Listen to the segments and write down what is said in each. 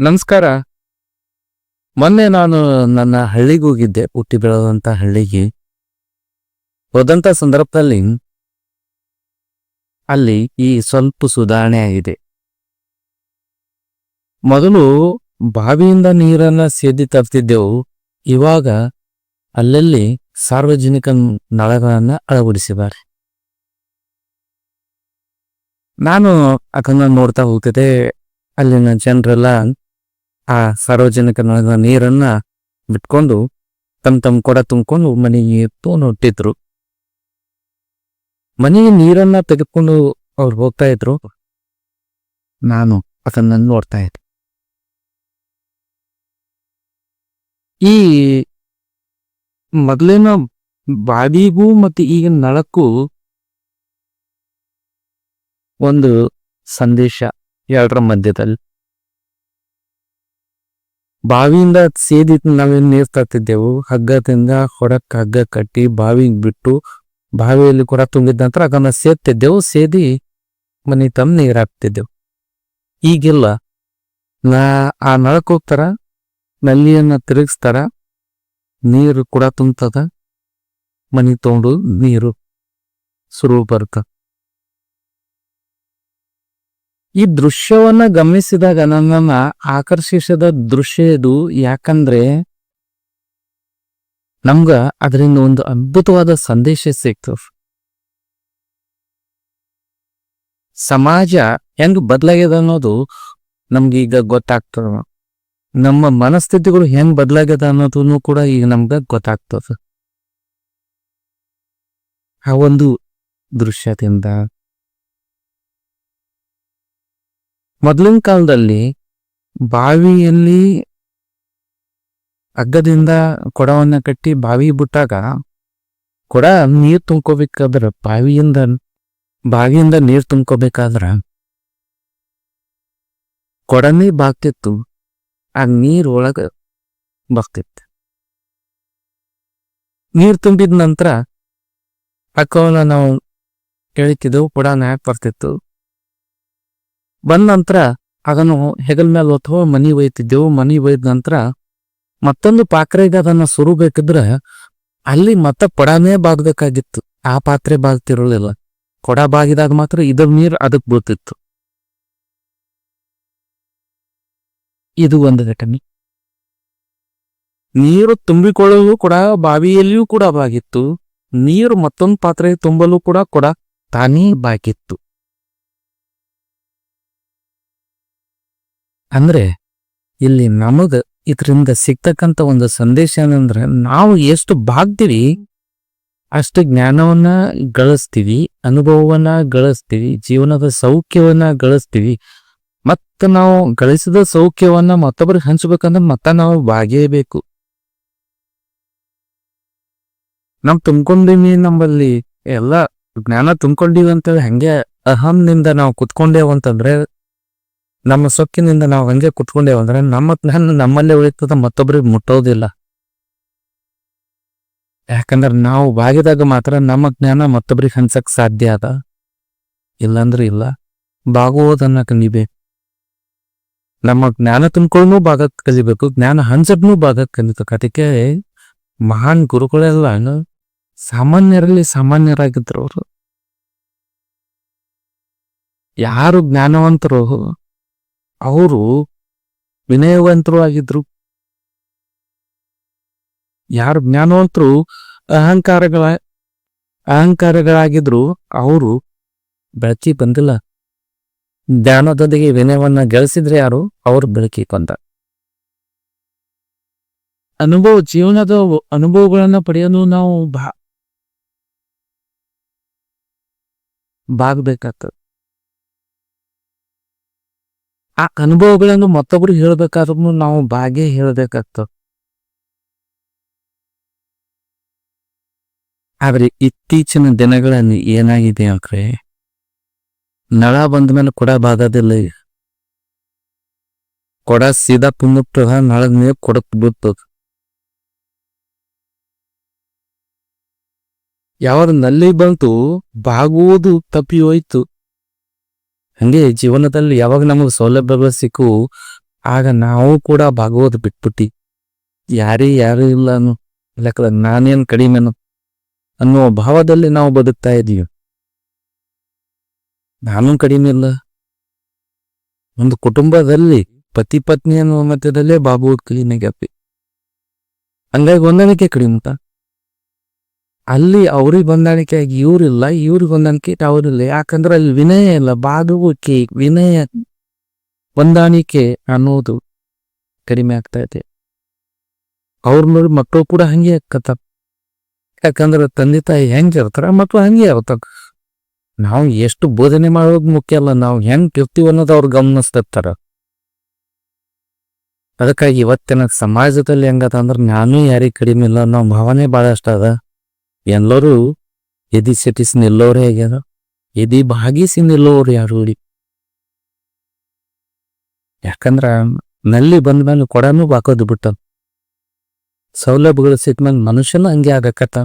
ನಮಸ್ಕಾರ. ಮೊನ್ನೆ ನಾನು ನನ್ನ ಹಳ್ಳಿಗೆ ಹೋಗಿದ್ದೆ, ಹುಟ್ಟಿ ಬೆಳೆದಂತ ಹಳ್ಳಿಗೆ. ಹೋದಂತ ಸಂದರ್ಭದಲ್ಲಿ ಅಲ್ಲಿ ಈ ಸ್ವಲ್ಪ ಸುಧಾರಣೆ ಆಗಿದೆ. ಮೊದಲು ಬಾವಿಯಿಂದ ನೀರನ್ನ ಸೇದಿ ತರ್ತಿದ್ದೆವು. ಇವಾಗ ಅಲ್ಲಲ್ಲಿ ಸಾರ್ವಜನಿಕ ನಳಗಳನ್ನ ಅಳವಡಿಸಿದ್ದಾರೆ. ನಾನು ಅದನ್ನ ನೋಡ್ತಾ ಹೋಗ್ತಿದ್ದೆ. ಅಲ್ಲಿನ ಜನರೆಲ್ಲ ಆ ಸಾರ್ವಜನಿಕ ನಳದ ನೀರನ್ನ ಬಿಟ್ಕೊಂಡು ತಮ್ಮ ತಮ್ಮ ಕೊಡ ತುಂಬಿಕೊಂಡು ಮನೆಗೆ ತೋನು ಹೊಟ್ಟಿದ್ರು ಮನೆಗೆ ನೀರನ್ನ ತೆಗೆದುಕೊಂಡು ಅವ್ರು ಹೋಗ್ತಾ ಇದ್ರು. ನಾನು ಅದನ್ನ ನೋಡ್ತಾ ಇದ್ದೆ. ಈ ಮೊದಲಿನ ಬಾವಿಗೂ ಮತ್ತೆ ಈಗಿನ ನಳಕ್ಕೂ ಒಂದು ಸಂದೇಶ ಎರಡರ ಮಧ್ಯದಲ್ಲಿ ಬಾವಿಯಿಂದ ಸೇದಿ ನಾವೇನು ನೀರು ತರ್ತಿದ್ದೆವು. ಹಗ್ಗದಿಂದ ಹೊರಕ್ ಹಗ್ಗ ಕಟ್ಟಿ ಬಾವಿಗೆ ಬಿಟ್ಟು ಬಾವಿಯಲ್ಲಿ ಕೊರ ತುಂಬಿದ ನಂತರ ಅದನ್ನು ಸೇದ್ತಿದ್ದೆವು. ಸೇದಿ ಮನೆ ತಮ್ಮ ನೀರು ಹಾಕ್ತಿದ್ದೆವು. ಈಗಿಲ್ಲ ನಾ ಆ ನಳಕ್ ಹೋಗ್ತಾರ ನಲ್ಲಿಯನ್ನ ತಿರುಗಿಸ್ತಾರ. ನೀರು ಕೂಡ ತುಂಬ್ತದ. ಮನಿ ತೊಗೊಂಡು ನೀರು ಸುರು ಬರ್ತ. ಈ ದೃಶ್ಯವನ್ನ ಗಮನಿಸಿದಾಗ ನನ್ನನ್ನ ಆಕರ್ಷಿಸಿದ ದೃಶ್ಯ ಇದು. ಯಾಕಂದ್ರೆ ನಮ್ಗ ಅದರಿಂದ ಒಂದು ಅದ್ಭುತವಾದ ಸಂದೇಶ ಸಿಕ್ತು. ಸಮಾಜ ಹೆಂಗ್ ಬದಲಾಗ್ಯದ ಅನ್ನೋದು ನಮ್ಗೆ ಈಗ ಗೊತ್ತಾಗ್ತದ. ನಮ್ಮ ಮನಸ್ಥಿತಿಗಳು ಹೆಂಗ್ ಬದಲಾಗ್ಯದ ಅನ್ನೋದನ್ನು ಕೂಡ ಈಗ ನಮ್ಗ ಗೊತ್ತಾಗ್ತದ. ಆ ಒಂದು ದೃಶ್ಯದಿಂದ. ಮೊದಲಿನ ಕಾಲದಲ್ಲಿ ಬಾವಿಯಲ್ಲಿ ಹಗ್ಗದಿಂದ ಕೊಡವನ್ನ ಕಟ್ಟಿ ಬಾವಿ ಬಿಟ್ಟಾಗ ಕೊಡ ನೀರ್ ತುಂಬ್ಕೋಬೇಕಾದ್ರ ಬಾವಿಯಿಂದ ಬಾವಿಯಿಂದ ನೀರ್ ತುಂಬ್ಕೋಬೇಕಾದ್ರ ಕೊಡನೇ ಬಾಗ್ತಿತ್ತು. ಆ ನೀರ್ ಒಳಗ ಬಾಗ್ತಿತ್ತು. ನೀರ್ ತುಂಬಿದ ನಂತರ ಅಕ್ಕವನ್ನ ನಾವು ಕೇಳಿತಿದ್ದೆವು ಕೊಡ ಯಾಕೆ ಬರ್ತಿತ್ತು. ಬಂದ ನಂತರ ಅದನ್ನು ಹೆಗಲ್ ಮೇಲೆ ಹೊತ್ತು ಮನಿ ಒಯ್ತಿದ್ದೆವು. ಮನಿ ಒಯ್ದ ನಂತರ ಮತ್ತೊಂದು ಪಾತ್ರೆಗೆ ಅದನ್ನ ಸುರುಬೇಕಿದ್ರೆ ಅಲ್ಲಿ ಮತ್ತ ಪಡಾನೇ ಬಾಗ್ಬೇಕಾಗಿತ್ತು. ಆ ಪಾತ್ರೆ ಬಾಗ್ತಿರಲಿಲ್ಲ ಕೊಡ ಬಾಗಿದಾಗ ಮಾತ್ರ ಇದ್ರ ನೀರು ಅದಕ್ಕೆ ಬೀಳ್ತಿತ್ತು. ಇದು ಒಂದು ಘಟನೆ. ನೀರು ತುಂಬಿಕೊಳ್ಳಲು ಕೂಡ ಬಾವಿಯಲ್ಲಿಯೂ ಕೂಡ ಬಾಗಿತ್ತು. ನೀರು ಮತ್ತೊಂದು ಪಾತ್ರೆ ತುಂಬಲು ಕೂಡ ಕೊಡ ತಾನೇ ಬಾಗಿತ್ತು ಅಂದ್ರೆ ಇಲ್ಲಿ ನಮಗ ಇದರಿಂದ ಸಿಗ್ತಕ್ಕಂತ ಒಂದು ಸಂದೇಶ ಏನಂದ್ರೆ ನಾವು ಎಷ್ಟು ಬಾಗ್ತೀವಿ ಅಷ್ಟು ಜ್ಞಾನವನ್ನ ಗಳಿಸ್ತೀವಿ, ಅನುಭವವನ್ನ ಗಳಿಸ್ತೀವಿ, ಜೀವನದ ಸೌಖ್ಯವನ್ನ ಗಳಿಸ್ತೀವಿ. ಮತ್ತ ನಾವು ಗಳಿಸಿದ ಸೌಖ್ಯವನ್ನ ಮತ್ತೊಬ್ಬರಿಗೆ ಹಂಚಬೇಕಂದ್ರೆ ಮತ್ತ ನಾವು ಬಾಗಿಯಬೇಕು ನಮ್ ತುಂಬ್ಕೊಂಡಿವಿ ನಮ್ಮಲ್ಲಿ ಎಲ್ಲ ಜ್ಞಾನ ತುಂಬ್ಕೊಂಡಿವಿ ಅಂತೇಳಿ ಹಂಗೆ ಅಹಂನಿಂದ ನಾವು ಕುತ್ಕೊಂಡೇವು ಅಂತಂದ್ರೆ ನಮ್ಮ ಸೊಕ್ಕಿನಿಂದ ನಾವು ಹಂಗೆ ಕುಟ್ಕೊಂಡೇವು ಅಂದ್ರೆ ನಮ್ಮ ಜ್ಞಾನ ನಮ್ಮಲ್ಲೇ ಉಳಿತದ ಮತ್ತೊಬ್ಬರಿಗೆ ಮುಟ್ಟೋದಿಲ್ಲ. ಯಾಕಂದ್ರೆ ನಾವು ಬಾಗಿದಾಗ ಮಾತ್ರ ನಮ್ಮ ಜ್ಞಾನ ಮತ್ತೊಬ್ಬರಿಗೆ ಹಂಚಕ್ ಸಾಧ್ಯ ಅದ. ಇಲ್ಲಾಂದ್ರೆ ಇಲ್ಲ. ಬಾಗುವುದನ್ನ ಕಲಿಬೇಕು ನಮ್ಮ ಜ್ಞಾನ ತುಂಬಿಕೊಳ್ಳೂ ಭಾಗಕ್ಕೆ ಕಲಿಬೇಕು, ಜ್ಞಾನ ಹಂಚದ್ನು ಭಾಗಕ್ಕೆ ಕಲಿಬೇಕು. ಅದಕ್ಕೆ ಮಹಾನ್ ಗುರುಗಳೆಲ್ಲ ಸಾಮಾನ್ಯರಲ್ಲಿ ಸಾಮಾನ್ಯರಾಗಿದ್ರು ಅವರು. ಯಾರು ಜ್ಞಾನವಂತರು ಅವರು ವಿನಯವಂತರು ಆಗಿದ್ರು. ಯಾರು ಜ್ಞಾನವಂತರು, ಅಹಂಕಾರಗಳ, ಅಹಂಕಾರಗಳಾಗಿದ್ರು, ಅವರು ಬೆಳಕಿ ಬಂದಿಲ್ಲ. ಜ್ಞಾನದೊಂದಿಗೆ ವಿನಯವನ್ನ ಗಳಿಸಿದ್ರೆ ಯಾರು? ಅವರು ಬೆಳಕಿ ಬಂದ. ಅನುಭವ, ಜೀವನದ ಅನುಭವಗಳನ್ನ ಪಡೆಯಲು ನಾವು ಬಾ ಬಾಗ್ಬೇಕಾಗ್ತದೆ ಆ ಅನುಭವಗಳನ್ನು ಮತ್ತೊಬ್ರು ಹೇಳ್ಬೇಕಾದ್ರೂ ನಾವು ಬಾಗೆ ಹೇಳ್ಬೇಕಾಗ್ತದೆ. ಆದ್ರೆ ಇತ್ತೀಚಿನ ದಿನಗಳಲ್ಲಿ ಏನಾಗಿದೆ ಅಂದ್ರೆ ನಳ ಬಂದ ಮೇಲೆ ಕೊಡ ಬಾಗೋದಿಲ್ಲ ಈಗ. ಕೊಡ ಸೀದಾ ತುಂಬಿಟ್ಟದ ನಳದ ಮೇಲೆ ಕೊಡಕ್ ಬೀಳ್ತದ ಯಾವಾಗ ನಲ್ಲಿ ಬಂತು ಬಾಗುವುದು ತಪ್ಪಿ ಹೋಯ್ತು. ಹಂಗೆ ಜೀವನದಲ್ಲಿ ಯಾವಾಗ ನಮಗೆ ಸೌಲಭ್ಯಗಳು ಸಿಕ್ಕು, ಆಗ ನಾವು ಕೂಡ ಭಾಗವತ್ ಬಿಟ್ಬಿಟ್ಟಿ. ಯಾರೇ ಯಾರು ಇಲ್ಲ ಲೆಕ್ಕದ ನಾನೇನ್ ಕಡಿಮೆನು ಅನ್ನೋ ಭಾವದಲ್ಲಿ ನಾವು ಬದುಕ್ತಾ ಇದೀವಿ. ನಾನು ಕಡಿಮೆ ಇಲ್ಲ. ಒಂದು ಕುಟುಂಬದಲ್ಲಿ ಪತಿ ಪತ್ನಿ ಅನ್ನುವ ಮಧ್ಯದಲ್ಲೇ ಬಾಬು ಕ್ಲೀನಾಗ್ಯಪ್ಪಿ ಹಂಗಾಗಿ ಹೊಂದಾಣಿಕೆ ಕಡಿಮೆ ಅಲ್ಲಿ ಅವ್ರಿಗೆ ಹೊಂದಾಣಿಕೆ ಆಗಿ ಇವ್ರಿಲ್ಲ, ಇವ್ರಿಗೆ ಹೊಂದಾಣಿಕೆ ಅವ್ರಿಲ್ಲ. ಯಾಕಂದ್ರೆ ಅಲ್ಲಿ ವಿನಯ ಇಲ್ಲ ಬಾಗುವಿಕೆ ವಿನಯ ಹೊಂದಾಣಿಕೆ ಅನ್ನೋದು ಕಡಿಮೆ ಆಗ್ತಾ ಇದೆ. ಅವ್ರ ನೋಡಿ ಮಕ್ಕಳು ಕೂಡ ಹಂಗೆ ಆಕತ್ತ ಯಾಕಂದ್ರೆ ತಂದೆ ತಾಯಿ ಹೆಂಗ್ ಇರ್ತಾರ ಮಕ್ಕಳು ಹಂಗೆ ಇರ್ತಾರ. ನಾವು ಎಷ್ಟು ಬೋಧನೆ ಮಾಡೋದು ಮುಖ್ಯ ಅಲ್ಲ, ನಾವು ಹೆಂಗ್ ಇರ್ತೀವಿ ಅನ್ನೋದು ಅವ್ರು ಗಮನಿಸ್ತಿರ್ತಾರ. ಅದಕ್ಕಾಗಿ ಇವತ್ತಿನ ಸಮಾಜದಲ್ಲಿ ಹೆಂಗದ ಅಂದ್ರೆ ನಾನು ಯಾರಿಗೆ ಕಡಿಮೆ ಇಲ್ಲ ಅನ್ನೋ ಭಾವನೆ ಬಹಳಷ್ಟದ ಅದ. ಎಲ್ಲರೂ ಎದಿ ಸೆಟಿಸಿ ನಿಲ್ಲೋರೇ ಆಗ್ಯಾರ. ಎದಿ ಭಾಗಿಸಿ ನಿಲ್ಲೋರು ಯಾರು ಯಾಕಂದ್ರ ನಲ್ಲಿ ಬಂದ್ಮೇಲೆ ಕೊಡನು ಬಾಕೋದು ಬಿಟ್ಟ ಸೌಲಭ್ಯಗಳು ಸಿಕ್ಮೇಲೆ ಮನುಷ್ಯನೂ ಹಂಗೆ ಆಗಕತ್ತ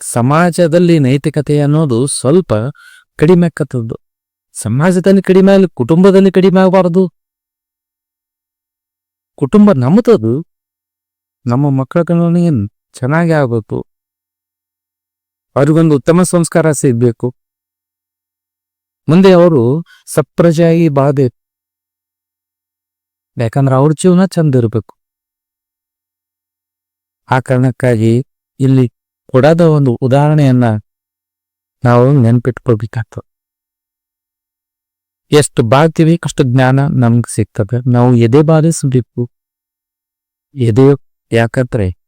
ಸಮಾಜದಲ್ಲಿ ನೈತಿಕತೆ ಅನ್ನೋದು ಸ್ವಲ್ಪ ಕಡಿಮೆ ಆಕತ್ತದ್ದು ಸಮಾಜದಲ್ಲಿ ಕಡಿಮೆ ಆಗಲಿ, ಕುಟುಂಬದಲ್ಲಿ ಕಡಿಮೆ ಆಗಬಾರದು. ಕುಟುಂಬ ನಮ್ಮದದು. ನಮ್ಮ ಮಕ್ಕಳಿಗೆ ಚೆನ್ನಾಗಿ ಆಗಬೇಕು. ಅವ್ರಿಗೊಂದು ಉತ್ತಮ ಸಂಸ್ಕಾರ ಸಿಗ್ಬೇಕು. ಮುಂದೆ ಅವರು ಸಪ್ರಜಾಯಿ ಬಾಧೆ. ಯಾಕಂದ್ರೆ ಅವ್ರ ಜೀವನ ಚಂದ ಇರಬೇಕು. ಆ ಕಾರಣಕ್ಕಾಗಿ ಇಲ್ಲಿ ಕೊಡದ ಒಂದು ಉದಾಹರಣೆಯನ್ನ ನಾವು ನೆನ್ಪಿಟ್ಕೊಳ್ಬೇಕಾಗ್ತದೆ. ಎಷ್ಟು ಬಾಳ್ತೀವಿ ಅಷ್ಟು ಜ್ಞಾನ ನಮ್ಗೆ ಸಿಗ್ತದೆ. ನಾವು ಎದೆ ಬಾರಿಸಬೇಕು ಎದೆ ಯಾಕಂದ್ರೆ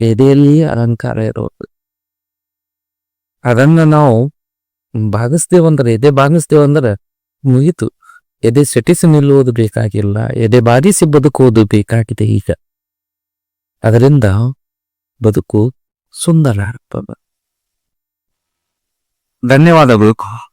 ಎದೆಯಲ್ಲಿ ಅಲಂಕಾರ ಇರೋದು. ಅದನ್ನ ನಾವು ಭಾಗಿಸ್ತೇವಂದ್ರೆ ಎದೆ ಭಾಗಿಸ್ತೇವಂದ್ರೆ ಮುಗಿತು. ಎದೆ ಸೆಟಿಸಿ ನಿಲ್ಲುವುದು ಬೇಕಾಗಿಲ್ಲ, ಎದೆ ಬಾರಿಸಿ ಬದುಕುವುದು ಬೇಕಾಗಿದೆ ಈಗ. ಅದರಿಂದ ಬದುಕು ಸುಂದರ ಧನ್ಯವಾದಗಳು.